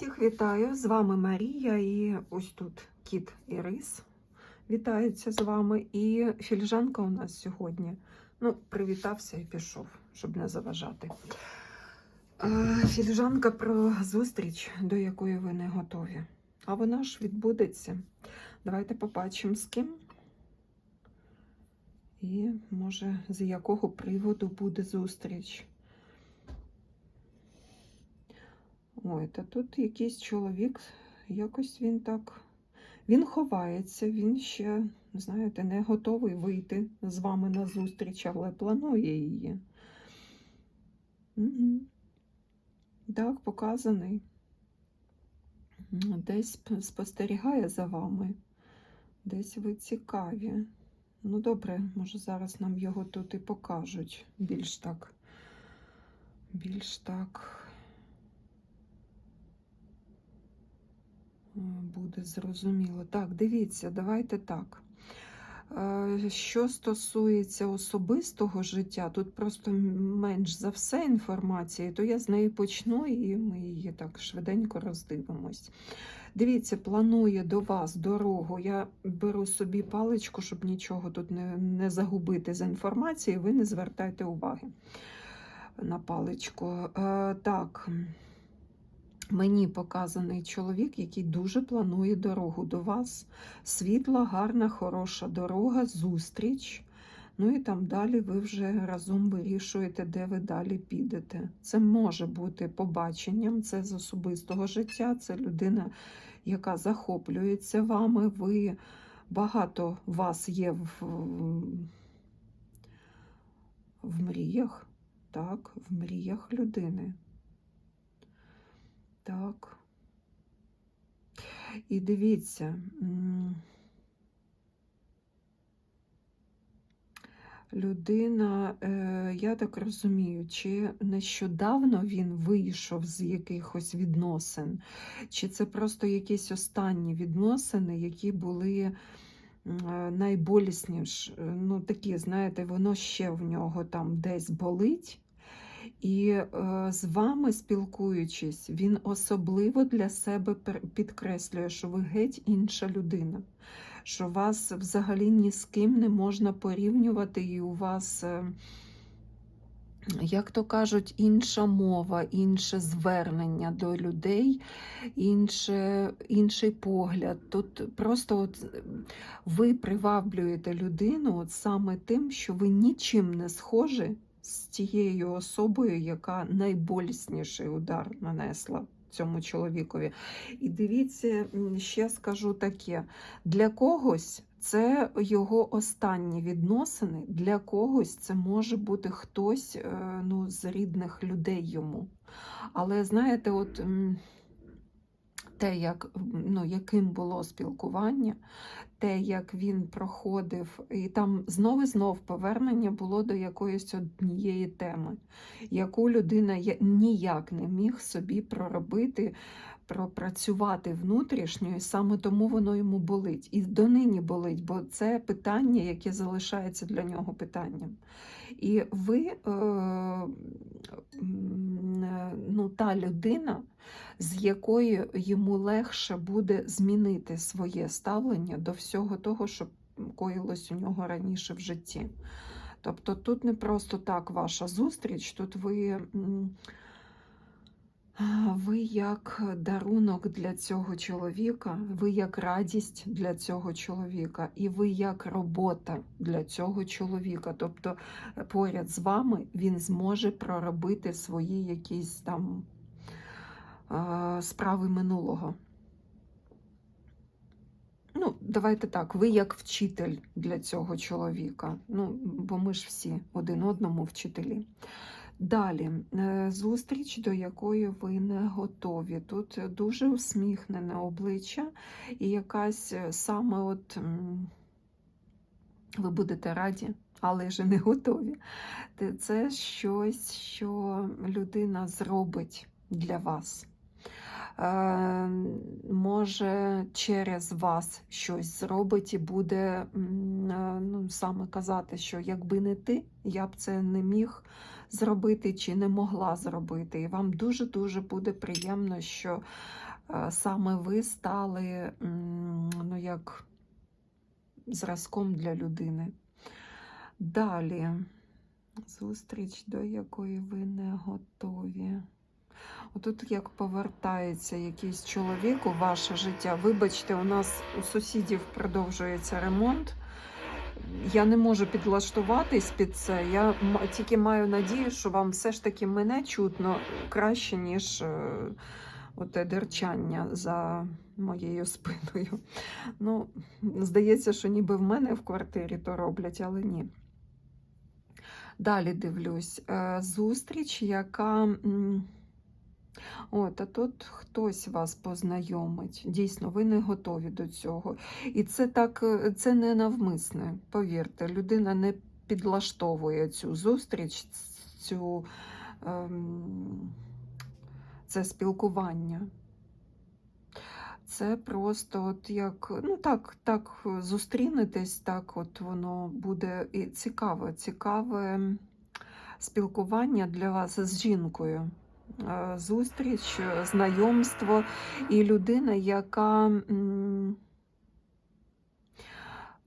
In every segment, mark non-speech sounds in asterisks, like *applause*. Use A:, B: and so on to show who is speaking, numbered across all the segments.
A: Всіх вітаю! З вами Марія і ось тут кіт Ірис вітається з вами. І фільжанка у нас сьогодні. Ну, привітався і пішов, щоб не заважати. Фільжанка про зустріч, до якої ви не готові. А вона ж відбудеться. Давайте побачимо з ким. І може з якого приводу буде зустріч. Ой, та тут якийсь чоловік, якось він так. Він ховається, він ще, знаєте, не готовий вийти з вами на зустріч, але планує її. Угу. Так, показаний. Десь спостерігає за вами. Десь ви цікаві. Ну, добре, може, зараз нам його тут і покажуть. Більш так. Більш так. Е, буде зрозуміло. Так, дивіться, давайте так. Е, Що стосується особистого життя, тут просто менш за все інформації, то я з неї почну і ми її так швиденько роздивимось. Дивіться, планує до вас дорогу. Я беру собі паличку, щоб нічого тут не, не загубити з інформації, ви не звертайте уваги на паличку. Е, Так. Мені показаний чоловік, який дуже планує дорогу до вас. Світла, гарна, хороша дорога, зустріч. Ну і там далі ви вже разом вирішуєте, де ви далі підете. Це може бути побаченням, це з особистого життя, це людина, яка захоплюється вами. Ви багато вас є в, в мріях, так, в мріях людини. Так. І дивіться. Людина, е, я так розумію, чи нещодавно він вийшов з якихось відносин, чи це просто якісь останні відносини, які були е, найболісніші, ну такі, знаєте, воно ще в нього там десь болить. І е, з вами спілкуючись, він особливо для себе підкреслює, що ви геть інша людина, що вас взагалі ні з ким не можна порівнювати, і у вас, е, як то кажуть, інша мова, інше звернення до людей, інше, інший погляд. Тут просто от е, ви приваблюєте людину от саме тим, що ви нічим не схожі з тією особою, яка найболісніший удар нанесла цьому чоловікові. І дивіться, ще скажу таке: для когось це його останні відносини, для когось це може бути хтось е, ну, з рідних людей йому. Але знаєте, от. Те, як, ну, яким було спілкування, те, як він проходив, і там знов і знов повернення було до якоїсь однієї теми, яку людина ніяк не міг собі проробити, пропрацювати внутрішньо, і саме тому воно йому болить. І донині болить, бо це питання, яке залишається для нього питанням. І ви, е, е, ну, та людина, з якою йому легше буде змінити своє ставлення до всього того, що коїлось у нього раніше в житті. Тобто тут не просто так ваша зустріч, тут ви, ви як дарунок для цього чоловіка, ви як радість для цього чоловіка, і ви як робота для цього чоловіка. Тобто е, поряд з вами він зможе проробити свої якісь там справи минулого. Ну, давайте так, ви як вчитель для цього чоловіка. Ну, бо ми ж всі один одному вчителі. Далі, е, зустріч, до якої ви не готові. Тут дуже усміхнене обличчя і якась е, саме от ви будете раді, але ж не готові. Це щось, що людина зробить для вас. Е, може через вас щось зробить і буде е, ну, саме казати, що якби не ти, я б це не міг зробити чи не могла зробити. І вам дуже-дуже буде приємно, що е, саме ви стали ну, як зразком для людини. Далі, зустріч, до якої ви не готові. Отут як повертається якийсь чоловік у ваше життя. Вибачте, у нас у сусідів продовжується ремонт. Я не можу підлаштуватись під це. Я тільки маю надію, що вам все ж таки мене чутно краще, ніж е, оте дерчання за моєю спиною. Ну, здається, що ніби в мене в квартирі то роблять, але ні. Далі дивлюсь. Е, Зустріч, яка. От, а тут хтось вас познайомить. Дійсно, ви не готові до цього. І це так, е, це не навмисне, повірте, людина не підлаштовує цю зустріч, цю, ем, це спілкування. Це просто от як, ну так, так зустрінетесь, так от воно буде і цікаве, цікаве спілкування для вас з жінкою. Е, Зустріч, е, знайомство і людина, яка,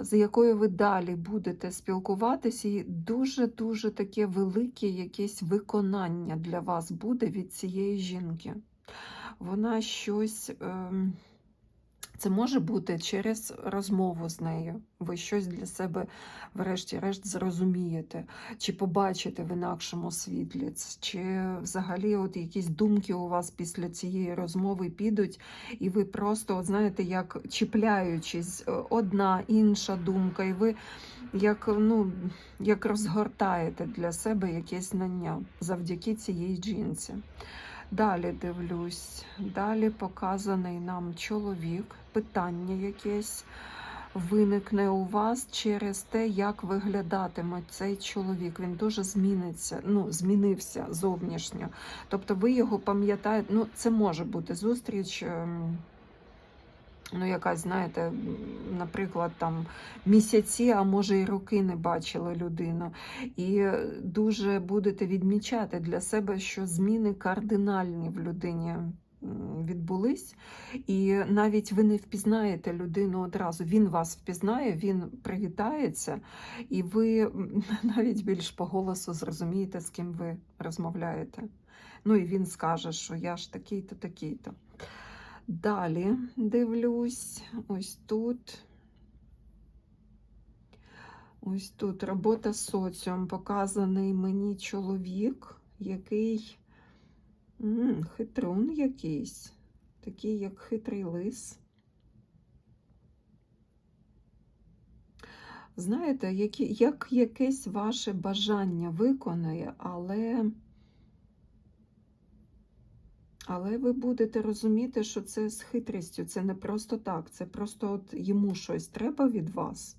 A: з якою ви далі будете спілкуватися, і дуже-дуже таке велике якесь виконання для вас буде від цієї жінки. Вона щось. ем, Це може бути через розмову з нею. Ви щось для себе, врешті-решт, зрозумієте, чи побачите в інакшому світлі, чи взагалі от якісь думки у вас після цієї розмови підуть, і ви просто, от знаєте, як чіпляючись, е, одна інша думка, і ви як, ну, як розгортаєте для себе якесь знання завдяки цієї жінці. Далі дивлюсь. Далі показаний нам чоловік, питання якесь виникне у вас через те, як виглядатиме цей чоловік. Він дуже зміниться, ну, змінився зовнішньо. Тобто ви його пам'ятаєте, ну, це може бути зустріч. Ну, якась, знаєте, наприклад, там місяці, а може і роки не бачили людину. І дуже будете відмічати для себе, що зміни кардинальні в людині відбулись, і навіть ви не впізнаєте людину одразу. Він вас впізнає, він привітається, і ви *laughs* навіть більш по голосу зрозумієте, з ким ви розмовляєте. Ну і він скаже, що я ж такий-то, такий-то. Далі дивлюсь, ось тут. Ось тут робота з соціум. Показаний мені чоловік, який м, хитрун якийсь, такий, як хитрий лис. Знаєте, які, як якесь ваше бажання виконає, але. Але ви будете розуміти, що це з хитрістю, це не просто так, це просто от йому щось треба від вас.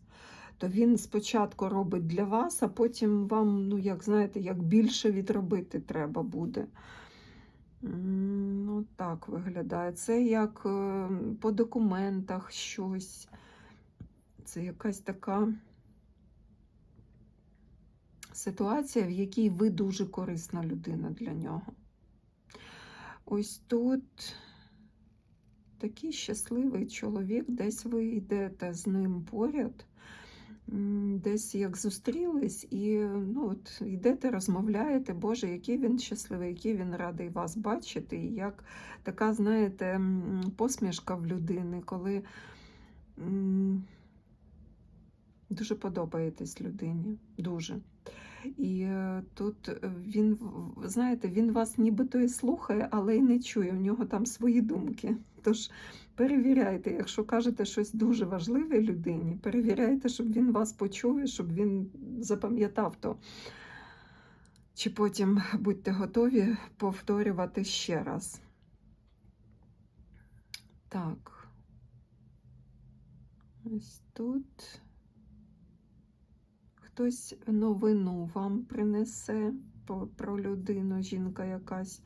A: То він спочатку робить для вас, а потім вам, ну, як знаєте, як більше відробити треба буде. Ну, так виглядає. Це як е, по документах щось. Це якась така ситуація, в якій ви дуже корисна людина для нього. Ось тут такий щасливий чоловік, десь ви йдете з ним поряд, десь як зустрілись, і ну, от, йдете, розмовляєте, Боже, який він щасливий, який він радий вас бачити, і як така, знаєте, посмішка в людини, коли дуже подобаєтесь людині. Дуже. І е, тут е, він, знаєте, він вас нібито і слухає, але й не чує. У нього там свої думки. Тож перевіряйте, якщо кажете щось дуже важливе людині, перевіряйте, щоб він вас почув щоб він запам'ятав то. Чи потім будьте готові повторювати ще раз. Так. Ось тут хтось новину вам принесе про людину, жінка якась.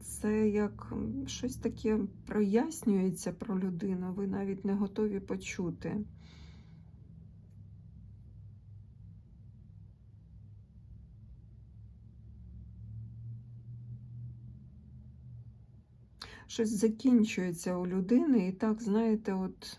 A: Це як щось таке прояснюється про людину, ви навіть не готові почути. Щось закінчується у людини, і так, знаєте, от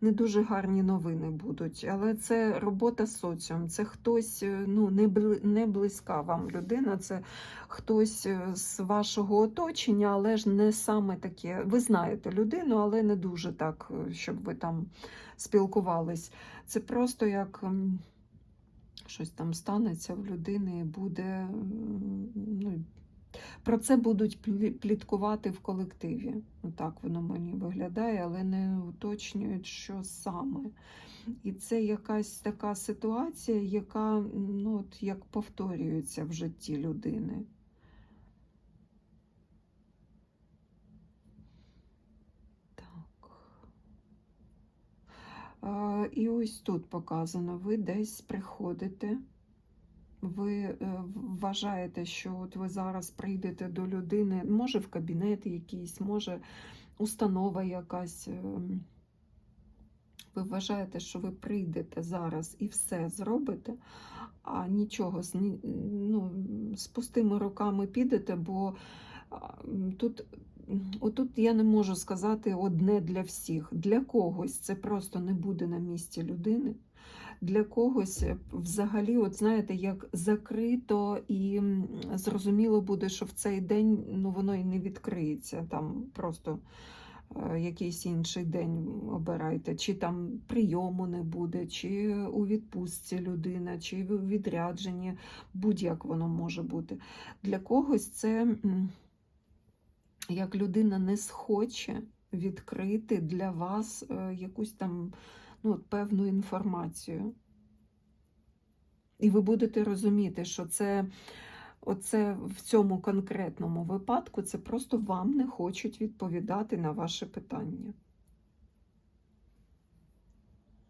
A: не дуже гарні новини будуть. Але це робота з соціум, це хтось е, ну, не, бли- не близька вам людина, це хтось е, з вашого оточення, але ж не саме таке. Ви знаєте людину, але не дуже так, е, щоб ви там спілкувались. Це просто як. Щось там станеться в людини буде. Ну, про це будуть пліткувати в колективі. Так воно мені виглядає, але не уточнюють, що саме. І це якась така ситуація, яка ну, от, як повторюється в житті людини. Так. І ось тут показано, ви десь приходите, ви е, вважаєте, що от ви зараз прийдете до людини, може в кабінет якийсь, може установа якась. ем, Ви вважаєте, що ви прийдете зараз і все зробите, а нічого ну, з пустими руками підете, бо тут, отут я не можу сказати одне для всіх. Для когось це просто не буде на місці людини. Для когось е, взагалі, от знаєте, як закрито і зрозуміло буде, що в цей день ну, воно і не відкриється. Там просто е, якийсь інший день обирайте, чи там прийому не буде, чи у відпустці людина, чи в відрядженні, будь-як воно може бути. Для когось це як людина не схоче відкрити для вас е, якусь там ну, от певну інформацію. І ви будете розуміти, що це оце в цьому конкретному випадку це просто вам не хочуть відповідати на ваше питання.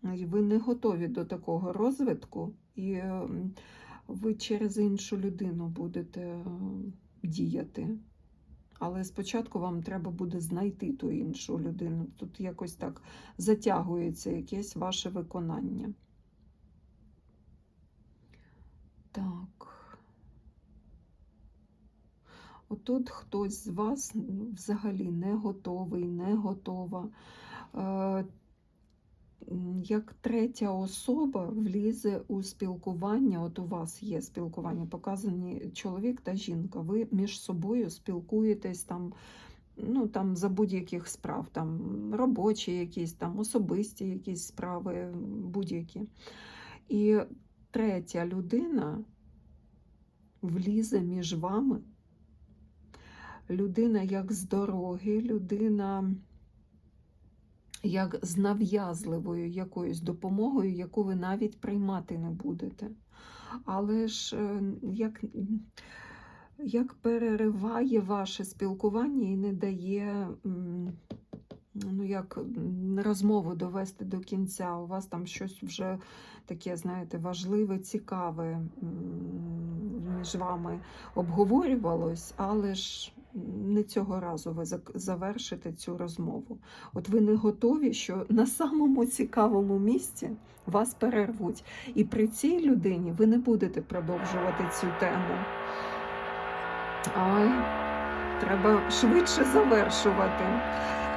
A: Ви не готові до такого розвитку, і ем, ви через іншу людину будете е, діяти. Але спочатку вам треба буде знайти ту іншу людину. Тут якось так затягується якесь ваше виконання. Так. Отут хтось з вас ну, взагалі не готовий, не готова. Як третя особа влізе у спілкування, от у вас є спілкування, показані чоловік та жінка. Ви між собою спілкуєтесь там, ну, там за будь-яких справ, там робочі якісь, там особисті якісь справи, будь-які. І третя людина влізе між вами. Людина як з дороги, людина як з нав'язливою якоюсь допомогою, яку ви навіть приймати не будете. Але ж е, як, як перериває ваше спілкування і не дає ну, як розмову довести до кінця, у вас там щось вже таке, знаєте, важливе, цікаве між вами обговорювалось, але ж не цього разу ви завершите цю розмову. От ви не готові, що на самому цікавому місці вас перервуть. І при цій людині ви не будете продовжувати цю тему. Ай, треба швидше завершувати.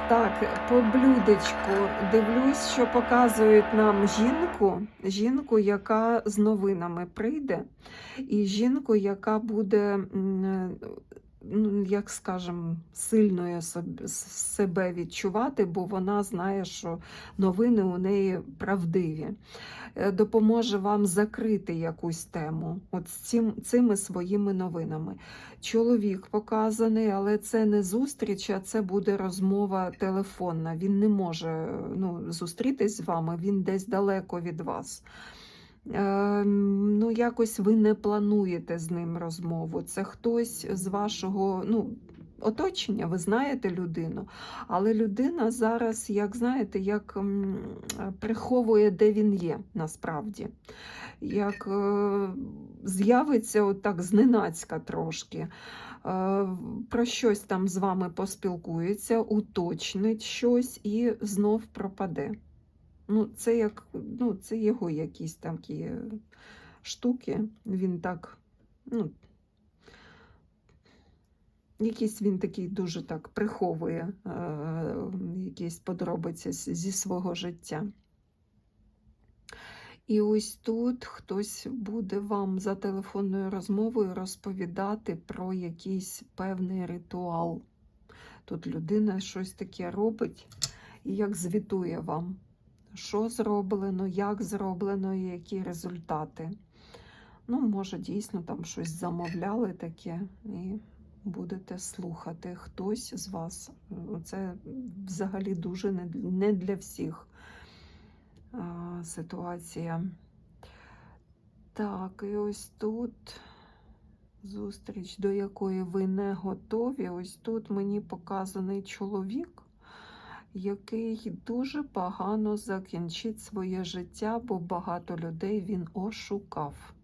A: Так, по блюдечку дивлюсь, що показують нам жінку, жінку, яка з новинами прийде, і жінку, яка буде, як скажем, сильною себе відчувати, бо вона знає, що новини у неї правдиві. Е, Допоможе вам закрити якусь тему от цим, цими своїми новинами. Чоловік показаний, але це не зустріч, а це буде розмова телефонна. Він не може ну, зустрітись з вами, він десь далеко від вас. Е, ну, якось ви не плануєте з ним розмову. Це хтось з вашого ну, оточення, ви знаєте людину, але людина зараз, як знаєте, як приховує, де він є насправді. Як е, з'явиться отак зненацька трошки, е, про щось там з вами поспілкується, уточнить щось і знов пропаде. Ну, це як, ну, це його якісь такі е, штуки. Він так, ну, Якийсь він такий дуже так приховує е, якісь подробиці зі свого життя. І ось тут хтось буде вам за телефонною розмовою розповідати про якийсь певний ритуал. Тут людина щось таке робить і як звітує вам, що зроблено, як зроблено і які результати. Ну, може, дійсно там щось замовляли таке і будете слухати. Хтось з вас. Це взагалі дуже не, для всіх а, ситуація. Так, і ось тут зустріч, до якої ви не готові. Ось тут мені показаний чоловік, який дуже погано закінчить своє життя, бо багато людей він ошукав.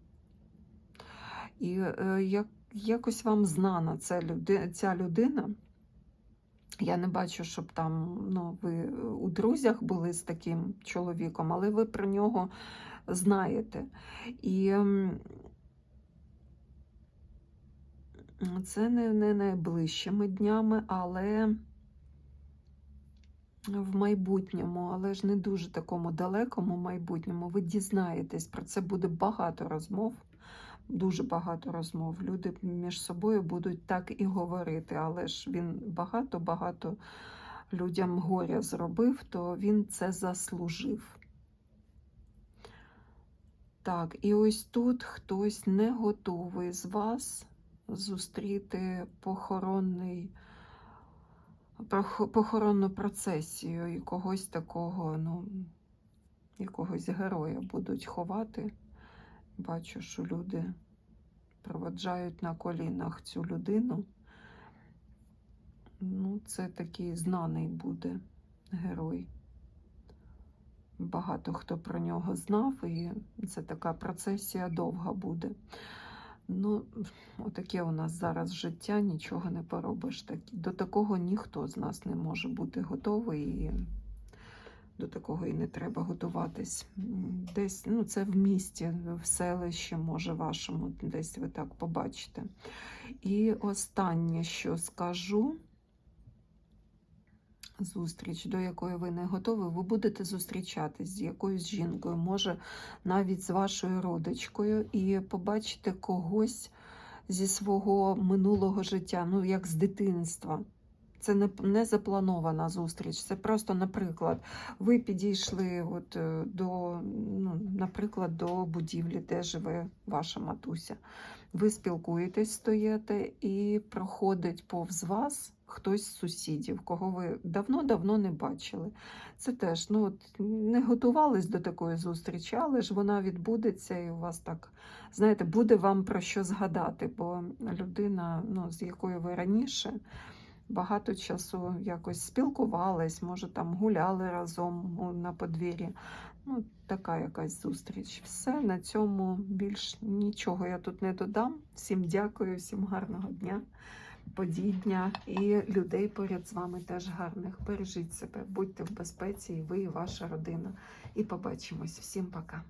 A: І е, як, якось вам знана ця, люди, ця людина. Я не бачу, щоб там ну, ви у друзях були з таким чоловіком, але ви про нього знаєте. І це не, не найближчими днями, але в майбутньому, але ж не дуже такому далекому майбутньому, ви дізнаєтесь, про це буде багато розмов. Дуже багато розмов. Люди між собою будуть так і говорити, але ж він багато-багато людям горя зробив, то він це заслужив. Так, і ось тут хтось не готовий з вас зустріти похоронний, похоронну процесію і когось такого, ну, якогось героя будуть ховати. Бачу, що люди проводжають на колінах цю людину. Ну, це такий знаний буде герой. Багато хто про нього знав, і це така процесія довга буде. Ну, отаке у нас зараз життя, нічого не поробиш. До такого ніхто з нас не може бути готовий. І до такого і не треба готуватись. Десь ну, це в місті, в селищі, може, вашому, десь ви так побачите. І останнє, що скажу. Зустріч, до якої ви не готові, ви будете зустрічатись з якоюсь жінкою, може навіть з вашою родичкою, і побачите когось зі свого минулого життя, ну як з дитинства. Це не, не запланована зустріч. Це просто, наприклад, ви підійшли от, е, до, ну, наприклад, до будівлі, де живе ваша матуся. Ви спілкуєтесь, стоїте, і проходить повз вас хтось з сусідів, кого ви давно-давно не бачили. Це теж ну, от, не готувались до такої зустрічі, але ж вона відбудеться, і у вас так, знаєте, буде вам про що згадати, бо людина, ну, з якою ви раніше багато часу якось спілкувались, може там гуляли разом на подвір'ї. Ну, така якась зустріч. Все на цьому більш нічого я тут не додам. Всім дякую, всім гарного дня, подій дня і людей поряд з вами теж гарних. Бережіть себе, будьте в безпеці, і ви, і ваша родина. І побачимось. Всім пока.